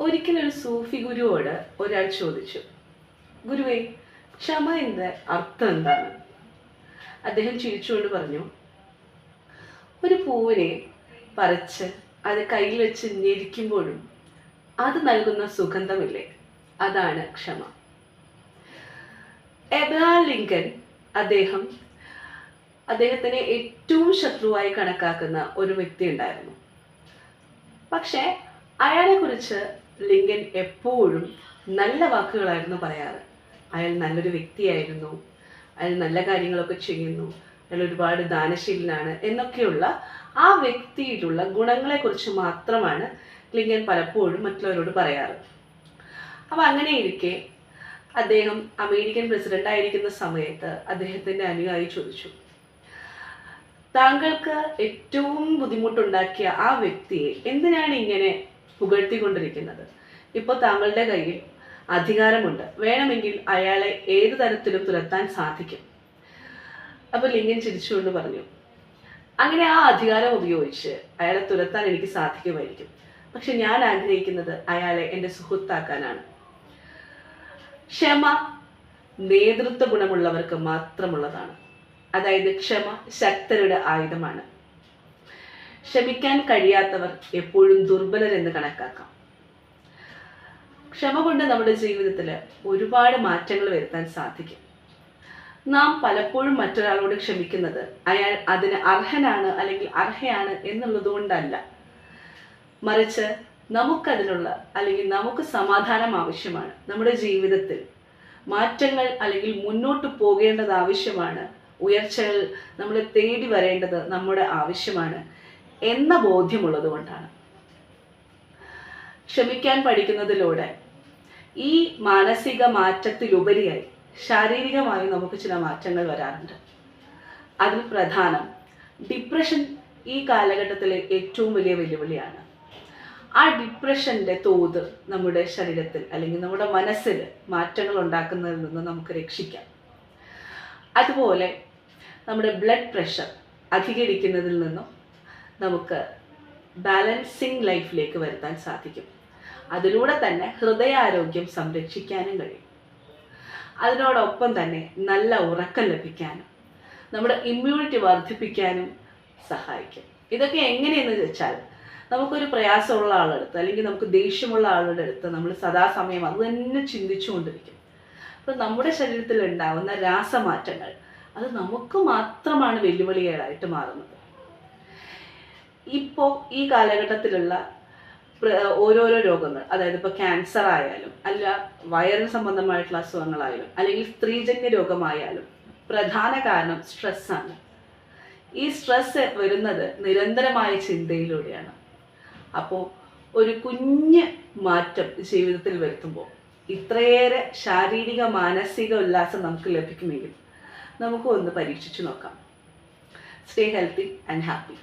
ഒരിക്കലൊരു സൂഫി ഗുരുവോട് ഒരാൾ ചോദിച്ചു ഗുരുവേ ക്ഷമ എന്ന അർത്ഥം എന്താണ്? അദ്ദേഹം ചിരിച്ചുകൊണ്ട് പറഞ്ഞു ഒരു പൂവിനെ പറിച്ച് അത് കയ്യിൽ വെച്ച് ഞെരിക്കുമ്പോഴും അത് നൽകുന്ന സുഗന്ധമില്ലേ? അതാണ് ക്ഷമ. എബ്രഹാം ലിങ്കൻ അദ്ദേഹം അദ്ദേഹത്തിനെ ഏറ്റവും ശത്രുവായി കണക്കാക്കുന്ന ഒരു വ്യക്തി ഉണ്ടായിരുന്നു പക്ഷേ അയാളെ കുറിച്ച് ലിങ്കൻ എപ്പോഴും നല്ല വാക്കുകളായിരുന്നു പറയാറ്. അയാൾ നല്ലൊരു വ്യക്തിയായിരുന്നു. അയാൾ നല്ല കാര്യങ്ങളൊക്കെ ചെയ്യുന്നു. അയാൾ ഒരുപാട് ദാനശീലനാണ് എന്നൊക്കെയുള്ള ആ വ്യക്തിയിലുള്ള ഗുണങ്ങളെക്കുറിച്ച് മാത്രമാണ് ലിങ്കൻ പലപ്പോഴും മറ്റുള്ളവരോട് പറയാറ്. അപ്പം അങ്ങനെ ഇരിക്കെ അദ്ദേഹം അമേരിക്കൻ പ്രസിഡന്റ് ആയിരിക്കുന്ന സമയത്ത് അദ്ദേഹത്തിന്റെ അനുയായി ചോദിച്ചു. താങ്കൾക്ക് ഏറ്റവും ബുദ്ധിമുട്ടുണ്ടാക്കിയ ആ വ്യക്തിയെ എന്തിനാണ് ഇങ്ങനെ പുകഴ്ത്തിക്കൊണ്ടിരിക്കുന്നത്. ഇപ്പോൾ താങ്കളുടെ കയ്യിൽ അധികാരമുണ്ട്. വേണമെങ്കിൽ അയാളെ ഏത് തരത്തിലും തുരത്താൻ സാധിക്കും. അപ്പോൾ ലിംഗൻ ചിരിച്ചുകൊണ്ട് പറഞ്ഞു അങ്ങനെ ആ അധികാരം ഉപയോഗിച്ച് അയാളെ തുരത്താൻ എനിക്ക് സാധിക്കുമായിരിക്കും. പക്ഷെ ഞാൻ ആഗ്രഹിക്കുന്നത് അയാളെ എന്റെ സുഹൃത്താക്കാനാണ്. ക്ഷമ നേതൃത്വ ഗുണമുള്ളവർക്ക് മാത്രമുള്ളതാണ്. അതായത് ക്ഷമ ശക്തരുടെ ആയുധമാണ്. ക്ഷമിക്കാൻ കഴിയാത്തവർ എപ്പോഴും ദുർബലരെന്ന് കണക്കാക്കാം. ക്ഷമ കൊണ്ട് നമ്മുടെ ജീവിതത്തിൽ ഒരുപാട് മാറ്റങ്ങൾ വരുത്താൻ സാധിക്കും. നാം പലപ്പോഴും മറ്റൊരാളോട് ക്ഷമിക്കുന്നത് അയാൾ അതിന് അർഹനാണ് അല്ലെങ്കിൽ അർഹയാണ് എന്നുള്ളതുകൊണ്ടല്ല മറിച്ച് നമുക്കതിനുള്ള അല്ലെങ്കിൽ നമുക്ക് സമാധാനം ആവശ്യമാണ്. നമ്മുടെ ജീവിതത്തിൽ മാറ്റങ്ങൾ അല്ലെങ്കിൽ മുന്നോട്ട് പോകേണ്ടത് ആവശ്യമാണ്. ഉയർച്ചകൾ നമ്മൾ തേടി വരേണ്ടത് നമ്മുടെ ആവശ്യമാണ്. എന്ന ബോധ്യമുള്ളത് കൊണ്ടാണ്. ക്ഷമിക്കാൻ പഠിക്കുന്നതിലൂടെ ഈ മാനസിക മാറ്റത്തിലുപരിയായി ശാരീരികമായി നമുക്ക് ചില മാറ്റങ്ങൾ വരാറുണ്ട്. അതിൽ പ്രധാനം ഡിപ്രഷൻ ഈ കാലഘട്ടത്തിലെ ഏറ്റവും വലിയ വെല്ലുവിളിയാണ്. ആ ഡിപ്രഷന്റെ തോത് നമ്മുടെ ശരീരത്തിൽ അല്ലെങ്കിൽ നമ്മുടെ മനസ്സിൽ മാറ്റങ്ങൾ ഉണ്ടാക്കുന്നതിൽ നിന്ന് നമുക്ക് രക്ഷിക്കാം. അതുപോലെ നമ്മുടെ ബ്ലഡ് പ്രഷർ അധികരിക്കുന്നതിൽ നിന്നും നമുക്ക് ബാലൻസിങ് ലൈഫിലേക്ക് വരുത്താൻ സാധിക്കും. അതിലൂടെ തന്നെ ഹൃദയാരോഗ്യം സംരക്ഷിക്കാനും കഴിയും. അതിനോടൊപ്പം തന്നെ നല്ല ഉറക്കം ലഭിക്കാനും നമ്മുടെ ഇമ്മ്യൂണിറ്റി വർദ്ധിപ്പിക്കാനും സഹായിക്കും. ഇതൊക്കെ എങ്ങനെയെന്ന് വെച്ചാൽ നമുക്കൊരു പ്രയാസമുള്ള ആളെടുത്ത് അല്ലെങ്കിൽ നമുക്ക് ദേഷ്യമുള്ള ആളുടെ അടുത്ത് നമ്മൾ സദാസമയം അത് തന്നെ ചിന്തിച്ചുകൊണ്ടിരിക്കും. അപ്പം നമ്മുടെ ശരീരത്തിൽ ഉണ്ടാവുന്ന രാസമാറ്റങ്ങൾ അത് നമുക്ക് മാത്രമാണ് വെല്ലുവിളികളായിട്ട് മാറുന്നത്. ഇപ്പോൾ ഈ കാലഘട്ടത്തിലുള്ള ഓരോരോ രോഗങ്ങൾ അതായത് ഇപ്പോൾ ക്യാൻസർ ആയാലും അല്ല വയറിന് സംബന്ധമായിട്ടുള്ള അസുഖങ്ങളായാലും അല്ലെങ്കിൽ സ്ത്രീജന്യ രോഗമായാലും പ്രധാന കാരണം സ്ട്രെസ്സാണ് ഈ സ്ട്രെസ് വരുന്നത് നിരന്തരമായ ചിന്തയിലൂടെയാണ്. അപ്പോൾ ഒരു കുഞ്ഞ് മാറ്റം ജീവിതത്തിൽ വരുത്തുമ്പോൾ ഇത്രയേറെ ശാരീരിക മാനസിക ഉല്ലാസം നമുക്ക് ലഭിക്കുമെങ്കിൽ നമുക്ക് ഒന്ന് പരീക്ഷിച്ചു നോക്കാം. Stay healthy and happy